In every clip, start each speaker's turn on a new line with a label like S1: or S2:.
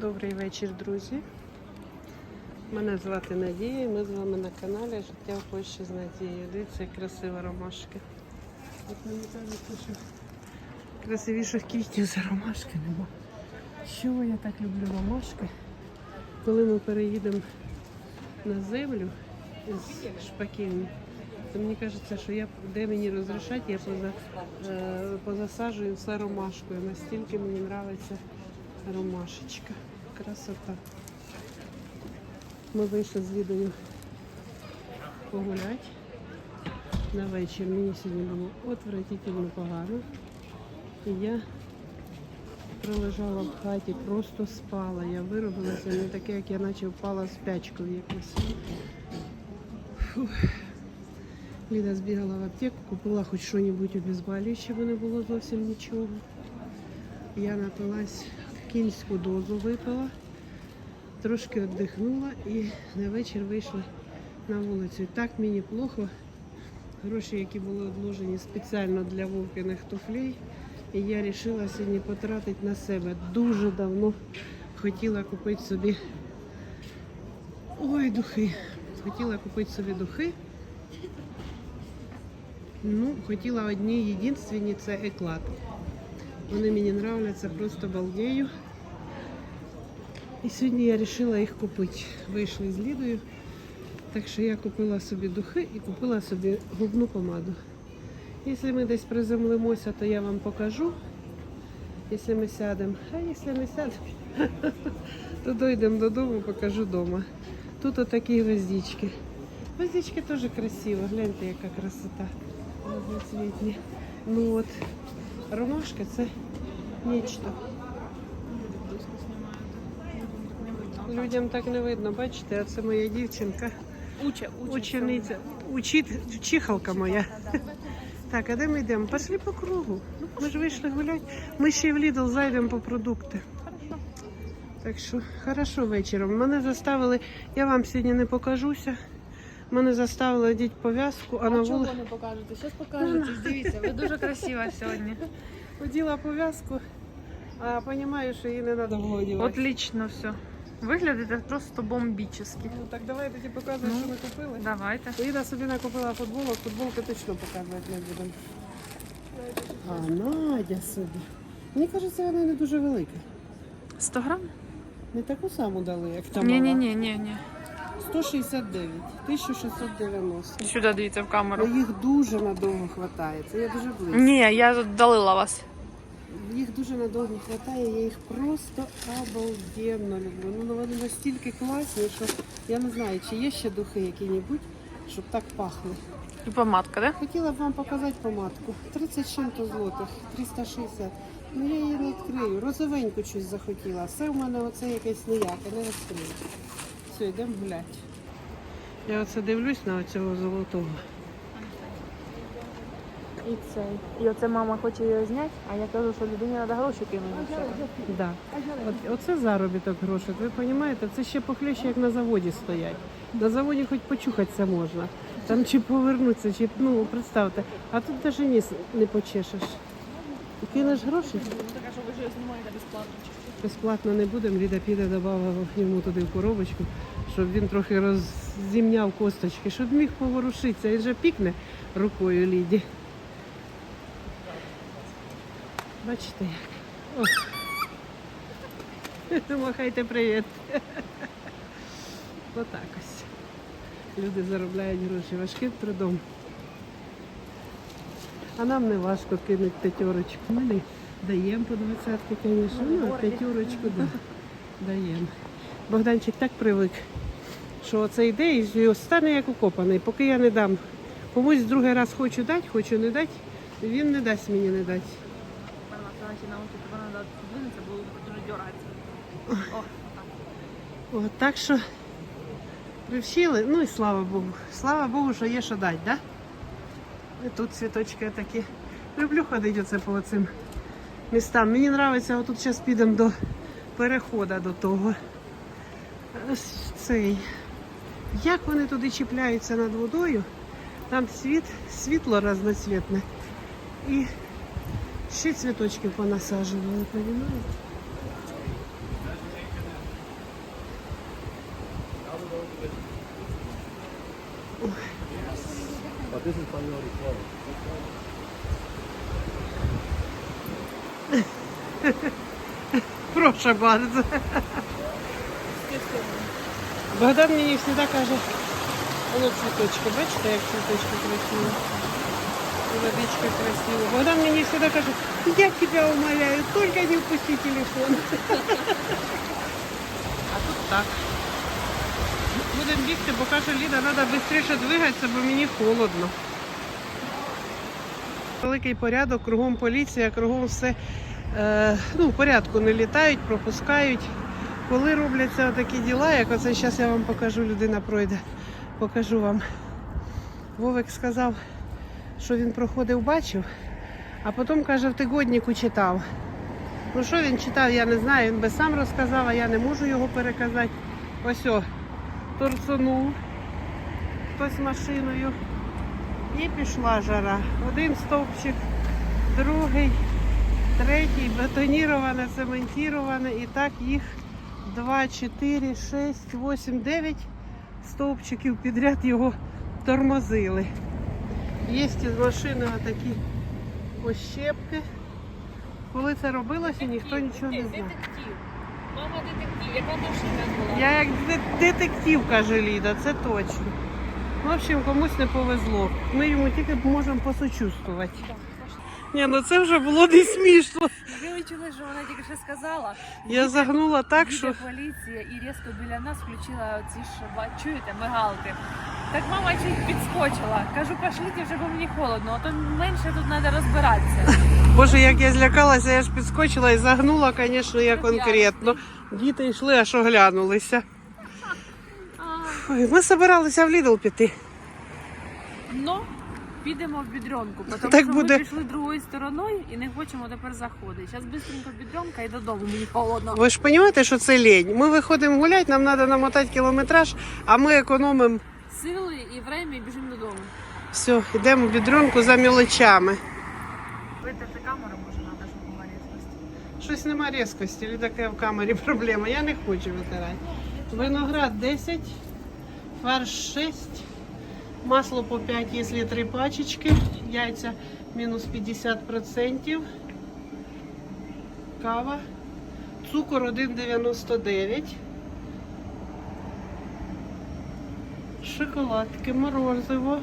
S1: Добрий вечір, друзі. Мене звати Надія і ми з вами на каналі Життя в Польщі з Надією. Дивіться, красива ромашка. От мені кажеться, що красивіших квітів за ромашки нема. Що я так люблю ромашки? Коли ми переїдемо на землю з шпаківні, то мені кажеться, що я де мені розрішать, я поза, е, позасаджую все ромашкою. Настільки мені подобається ромашечка. Красота. Ми вийшли з Лідою погуляти на вечір. Мені сьогодні було отвратительно погано. І я пролежала в хаті, просто спала. Я виробилася не таке, як я наче впала з пячкою якось. Ліда збігала в аптеку, купила хоч що-небудь обезболююче, бо не було зовсім нічого. Я напилась кінську дозу випила, трошки віддихнула і на вечір вийшла на вулицю. Так мені плохо. Гроші, які були відложені спеціально для вовкиних туфлей. І я вирішила сьогодні потратити на себе. Дуже давно хотіла купити собі. Ой, духи. Хотіла купити собі духи. Ну, хотіла одні єдинственні це еклад. Вони мені нравляться, просто балдею. І сьогодні я вирішила їх купити. Вийшли з Лідою. Так що я купила собі духи і купила собі губну помаду. Якщо ми десь приземлимося, то я вам покажу. Якщо ми сядемо. А якщо ми сядемо, то дійдемо додому, покажу вдома. Тут отакі гвоздички. Гвоздички теж красиво. Гляньте, яка красота. Ну от, ромашка це нечто. Людям так не видно, бачите, а це моя дівчинка.
S2: Уча, уча.
S1: Учениця, учит, чихалка моя. Так, а де ми йдемо? Пошли по кругу. Ми ж вийшли гуляти. Ми ще й в Лідл зайдемо по продукти. Так що, хорошо вечором. Мене заставили, я вам сьогодні не покажуся. Мене заставили одіти пов'язку, а, на
S2: А чого
S1: вулиці
S2: не покажете? Щас покажете. Дивіться, ви дуже красива сьогодні.
S1: оділа пов'язку, а розумію, що її не треба було одягати.
S2: Отлично все. Виглядите просто бомбічно.
S1: Ну, так давай тоді показуй,
S2: Ну.
S1: що ми купили.
S2: Давайте.
S1: Ліда собі накупила футболок, футболки точно показувати не будемо. А Надя собі. Мені кажеться, вона не дуже велика.
S2: 100 грам?
S1: Не таку саму дали, як та
S2: Ні, ні,
S1: мала.
S2: ні, ні, ні.
S1: 169, 1690.
S2: Сюди дивіться в камеру.
S1: їх дуже надовго вистачає. Це я дуже близько.
S2: Ні, я долила вас.
S1: Їх дуже надовго вистачає, я їх просто обалденно люблю. Ну вони настільки класні, що я не знаю, чи є ще духи які-небудь, щоб так пахли.
S2: І помадка, да?
S1: Хотіла б вам показати помадку. 30 чим-то злотих, 360. Ну я її не відкрию. Розовеньку щось захотіла. Все в мене оце якесь ніяке, не відкрию. Все, йдемо гуляти. Я оце дивлюсь на цього золотого.
S2: І цей. І оце мама хоче його зняти, а я кажу, що людині треба гроші кинути.
S1: Да. От, оце заробіток грошей. Ви розумієте, це ще похлеще, як на заводі стоять. На заводі хоч почухатися можна. Там чи повернутися, чи ну представте. А тут навіть ніс не почешеш. І кинеш гроші.
S2: Так, що ви ж знімаєте безплатно.
S1: Безплатно не будемо. Ліда піде, додавала йому туди в коробочку, щоб він трохи роззімняв косточки, щоб міг поворушитися. Він же пікне рукою Ліді. Бачите як? О. Махайте привіт. Отак ось. Люди заробляють гроші важким трудом. А нам не важко кинути п'ятерочку. Даємо по двадцятки, звісно. Ну, п'ятерочку да, даємо. Богданчик так привик, що це йде і стане як укопаний. Поки я не дам. Комусь другий раз хочу дати, хочу не дати, він не дасть мені не дати.
S2: О,
S1: так що привчили, ну і слава Богу. Слава Богу, що є що дати, да? Тут цвіточки такі. Люблю ходити оце по цим містам. Мені подобається, отут зараз підемо до переходу до того. Цей. Як вони туди чіпляються над водою, там світ, світло разноцвітне. І ще цвіточків понасаджували, розумієте?
S3: This is by your
S1: Прошу bardzo. Богдан мені завжди каже, воно цвіточки, бачите, як цвіточки красиві. Водичка красива. Богдан мені завжди каже, я тебе умоляю, тільки не впусти телефон. А тут так. Будемо бігти, бо каже Ліда, треба швидше двигатися, бо мені холодно. Великий порядок, кругом поліція, кругом все е, ну, в порядку не літають, пропускають. Коли робляться такі діла, як оце зараз я вам покажу, людина пройде, покажу вам. Вовик сказав, що він проходив, бачив, а потім каже, в тигоднику читав. Ну що він читав, я не знаю, він би сам розказав, а я не можу його переказати. Ось о, торцонув хтось машиною. І пішла жара. Один стовпчик, другий, третій, бетоніроване, цементіроване. І так їх 2, 4, 6, 8, 9 стовпчиків підряд його тормозили. Є із машини такі ощепки. Коли це робилося, ніхто нічого не знає.
S2: Детектив. Мама детектив, яка машина була?
S1: Я як детектив, каже Ліда, це точно. В общем, комусь не повезло. Ми йому тільки можемо посочувствувати. Ні, ну це вже було не смішно.
S2: Ви чули, що вона тільки що сказала?
S1: Я загнула так, що.
S2: Поліція і різко біля нас включила ці ж, чуєте, мигалки. Так мама чуть підскочила. Кажу, пошліть вже, бо мені холодно, а то менше тут треба розбиратися.
S1: Боже, як я злякалася, я ж підскочила і загнула, звісно, я конкретно. Діти йшли, аж оглянулися. Ой, ми збиралися в Лідл піти.
S2: Ну, підемо в бідренку, тому
S1: Так
S2: що
S1: буде.
S2: ми пішли другою стороною і не хочемо тепер заходити. Зараз швидко бідренка і додому, мені холодно.
S1: Ви ж розумієте, що це лінь. Ми виходимо гуляти, нам треба намотати кілометраж, а ми економимо.
S2: Сили і время і біжимо додому.
S1: Все, йдемо в бідронку за мілочами.
S2: Витерти камеру може треба, щоб була різкость.
S1: Щось нема різкості, і така в камері проблема. Я не хочу витирати. Виноград 10, фарш 6, масло по 5, якщо 3 пачечки, яйця мінус 50%, кава, цукор 1,99, шоколадки, морозиво,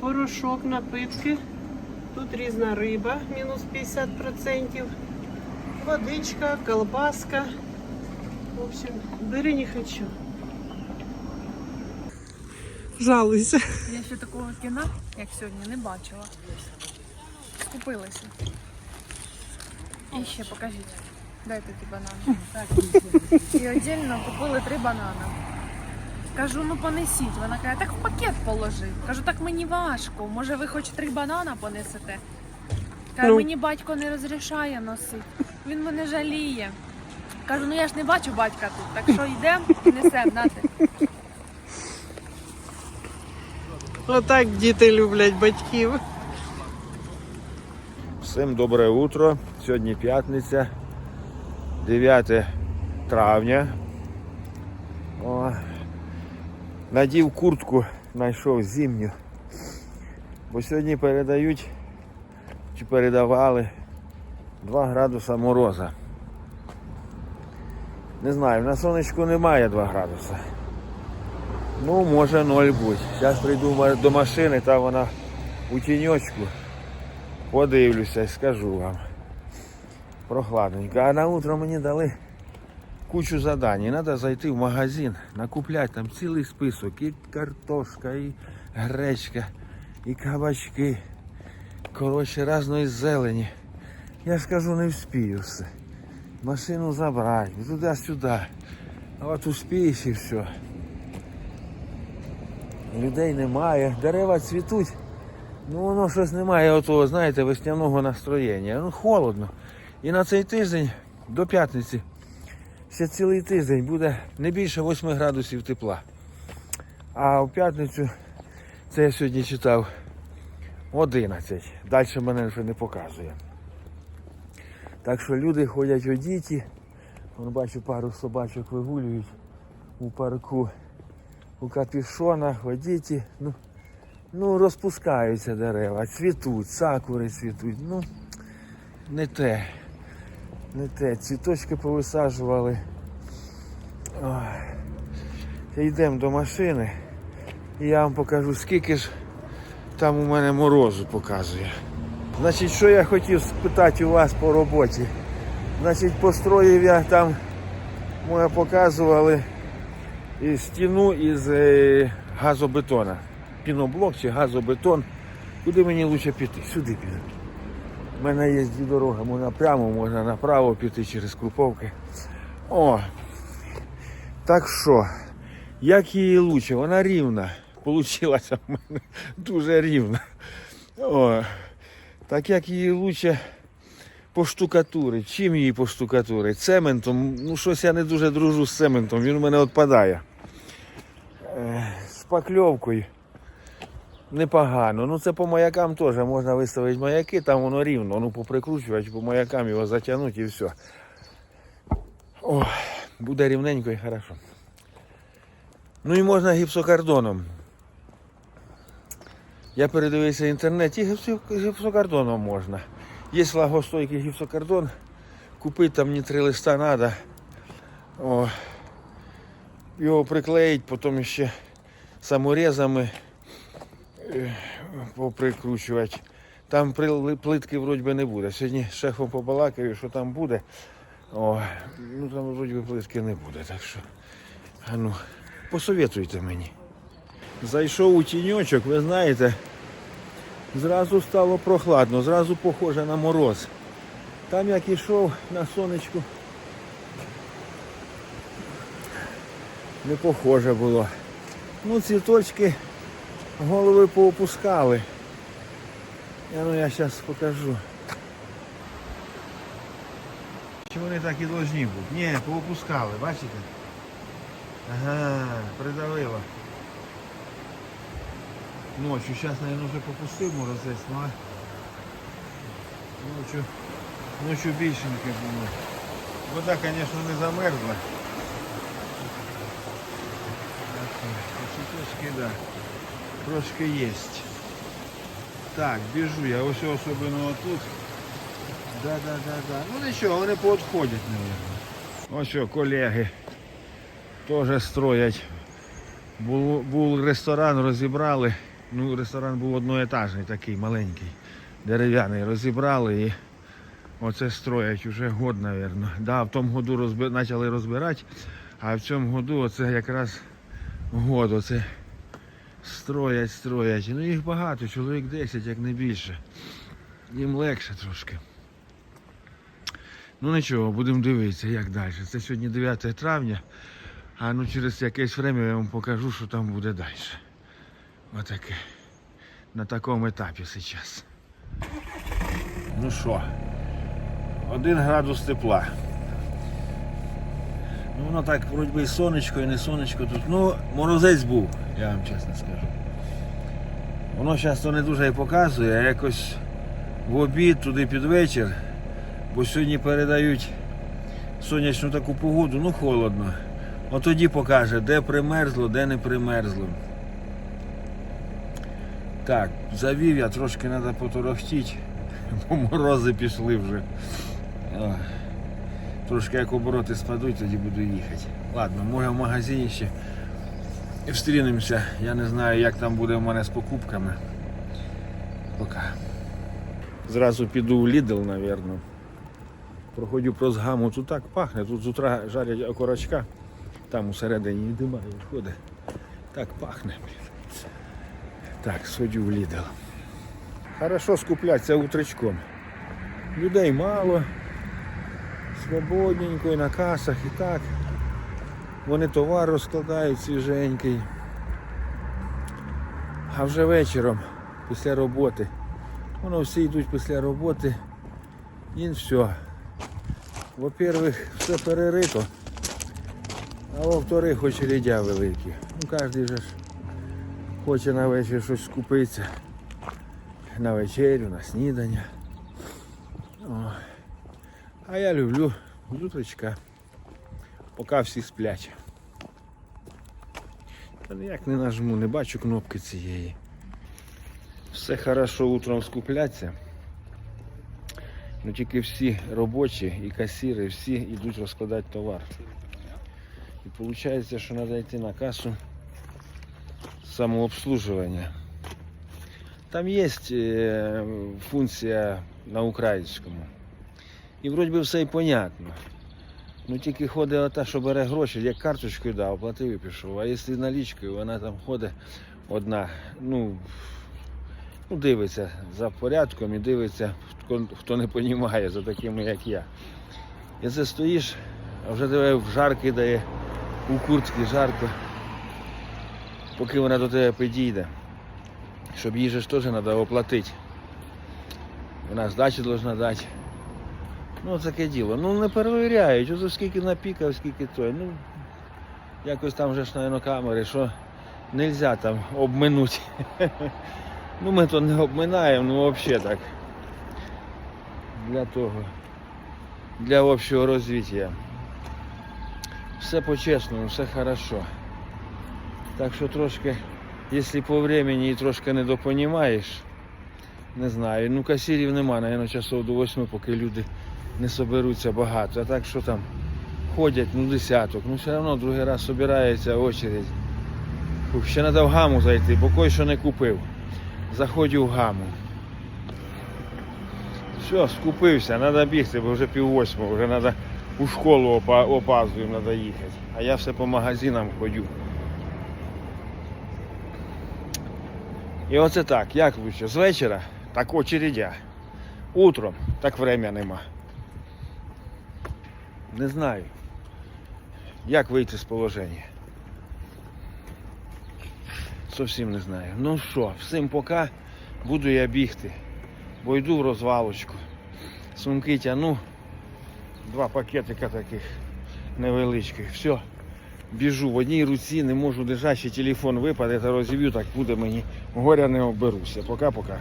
S1: порошок, напитки. Тут різна риба, мінус 50%. Водичка, колбаска. В общем, бери не хочу. Жалуйся.
S2: Я ще такого кіна, як сьогодні, не бачила. Скупилася. І ще покажіть. Дайте ті банани. Так. І віддільно купили три банани. Кажу, ну понесіть. Вона каже, так в пакет положи. Кажу, так мені важко. Може ви хоч три банана понесете? Каже,
S1: Ну.
S2: мені батько не розрішає носити. Він мене жаліє. Кажу, ну я ж не бачу батька тут, так що йдемо і несемо, нате.
S1: Отак діти люблять батьків.
S3: Всім добре утро. Сьогодні п'ятниця, 9 травня. О, надів куртку, знайшов зимню. Бо сьогодні передають чи передавали 2 градуса мороза. Не знаю, на сонечку немає 2 градуса. Ну, може 0 бути. Зараз прийду до машини, там вона у тіньочку. Подивлюся і скажу вам. Прохладненько. А на утро мені дали кучу задань. Треба зайти в магазин, накупляти там цілий список. І картошка, і гречка, і кабачки. Коротше, різної зелені. Я ж кажу, не вспію все. Машину забрати, туди-сюди. А от успієш і все. Людей немає, дерева цвітуть. Ну воно щось немає отого, знаєте, весняного настроєння. Ну холодно. І на цей тиждень до п'ятниці ще цілий тиждень буде не більше 8 градусів тепла. А в п'ятницю, це я сьогодні читав 11. Далі мене вже не показує. Так що люди ходять одіті. Вон бачу пару собачок вигулюють у парку у капюшонах, одіті. Ну, Ну, розпускаються дерева, цвітуть, сакури цвітуть. Ну, не те. Не те. Цвіточки повисаджували. Йдемо до машини. І я вам покажу, скільки ж там у мене морозу показує. Значить, що я хотів спитати у вас по роботі. Значить, построїв я там, ми показували стіну із е, газобетона. Піноблок чи газобетон. Куди мені краще піти? Сюди піду. У мене є дві дороги, можна прямо, можна направо піти через Круповки. О, так що, як її лучше, вона рівна. Получилася в мене дуже рівна. О, так як її лучше поштукатурить. Чим її поштукатурить? Цементом. Ну, щось я не дуже дружу з цементом, він у мене відпадає. Шпакльовкою. Непогано. Ну це по маякам теж можна виставити маяки, там воно рівно, ну поприкручувати, по маякам його затягнути і все. О, буде рівненько і хорошо. Ну і можна гіпсокардоном. Я передивився в інтернеті, гіпсо- гіпсокардоном можна. Є влагостойкий гіпсокардон, купити там не три листа треба. Його приклеїть, потім ще саморезами е, поприкручувати. Там плитки вроді би не буде. Сьогодні з шефом побалакаю, що там буде. О, ну там вроді би плитки не буде. Так що, а ну, посоветуйте мені. Зайшов у тіньочок, ви знаєте, зразу стало прохладно, зразу похоже на мороз. Там як ішов на сонечку, не похоже було. Ну, цвіточки голови поопускали. Я, ну я зараз покажу. Чи вони так і повинні бути? Ні, поопускали, бачите? Ага, придавило. Ночью, сейчас, наверное, уже попустив морозець, ну а ночью, ночью більшеньке було. Вода, конечно, не замерзла. Цветочки, да. Трошки есть. Так, біжу я, ось особливо отут. Да, да, да, да. Ну нічого, вони поотходять, мабуть. Ось що, колеги теж строять. Був, був ресторан, розібрали. Ну, ресторан був одноетажний такий, маленький, дерев'яний. Розібрали і оце строять уже год, мабуть. Да, в тому году розби... почали розбирати, а в цьому году оце якраз год. Оце строять, строять. Ну їх багато, чоловік 10, як не більше. Їм легше трошки. Ну нічого, будемо дивитися, як далі. Це сьогодні 9 травня, а ну через якесь время я вам покажу, що там буде далі. Отаке. На такому етапі зараз. Ну що, один градус тепла. Ну воно так, вроді би і сонечко, і не сонечко тут. Ну, морозець був, я вам чесно скажу. Воно зараз то не дуже і показує, а якось в обід туди під вечір. Бо сьогодні передають сонячну таку погоду, ну холодно. От тоді покаже, де примерзло, де не примерзло. Так, завів я, трошки треба поторохтіти, бо морози пішли вже. Трошки як обороти спадуть, тоді буду їхати. Ладно, може в магазині ще і встрінемося. Я не знаю, як там буде в мене з покупками. Пока. Зразу піду в Lidl, напевно. Проходжу про згаму, тут так пахне, тут з утра жарять окорочка, там усередині і димає виходить. Так пахне. Так, сходжу в Lidl. Хорошо скуплятися утречком. Людей мало, свободненько і на касах і так. Вони товар розкладають свіженький. А вже вечором, після роботи, воно всі йдуть після роботи. І все. Во-первых, все перерито, а во-вторых, очередя великі. Ну, кожен же ж хоче на вечір щось скупитися. На вечерю, на снідання. О. А я люблю з поки всі сплять. Та ніяк не нажму, не бачу кнопки цієї. Все хорошо утром скупляться. Ну тільки всі робочі і касіри, всі йдуть розкладати товар. І виходить, що треба йти на касу самообслуживання. Там є е, функція на українському. І вроді би все і понятно. Ну тільки ходить ота, що бере гроші, як карточкою дав, оплатив і пішов. А якщо налічкою, вона там ходить одна, ну, ну дивиться за порядком і дивиться, хто, хто не розуміє, за такими, як я. І це стоїш, а вже тебе в жар кидає, у куртці жарко, поки вона до тебе підійде. Щоб їй же ж теж треба оплатити. Вона здачі повинна дати. Ну, таке діло. Ну не перевіряють, ото скільки напікав, скільки той. Ну, якось там вже ж, мабуть, камери, що не можна там обминути. Ну ми то не обминаємо, ну взагалі так. Для того. Для общого розвиття. Все по-чесному, все хорошо. Так що трошки, якщо по времени і трошки не допонімаєш, не знаю. Ну касірів нема, наверное, часов до восьми, поки люди не соберуться багато. А так що там ходять, ну десяток. Ну все одно другий раз собирається очередь. Ще треба в гаму зайти, бо кой що не купив. Заходжу в гаму. Все, скупився, треба бігти, бо вже пів восьмого, вже треба у школу опа- треба їхати. А я все по магазинам ходю. І оце так, як лучше, з вечора так очередя. Утром так время нема. Не знаю. Як вийти з положення? Зовсім не знаю. Ну що, всім пока. Буду я бігти. Бо йду в розвалочку. Сумки тяну. Два пакетика таких невеличких. Все. Біжу в одній руці, не можу держати, телефон випаде та розіб'ю, так буде мені горя не оберуся. Пока-пока.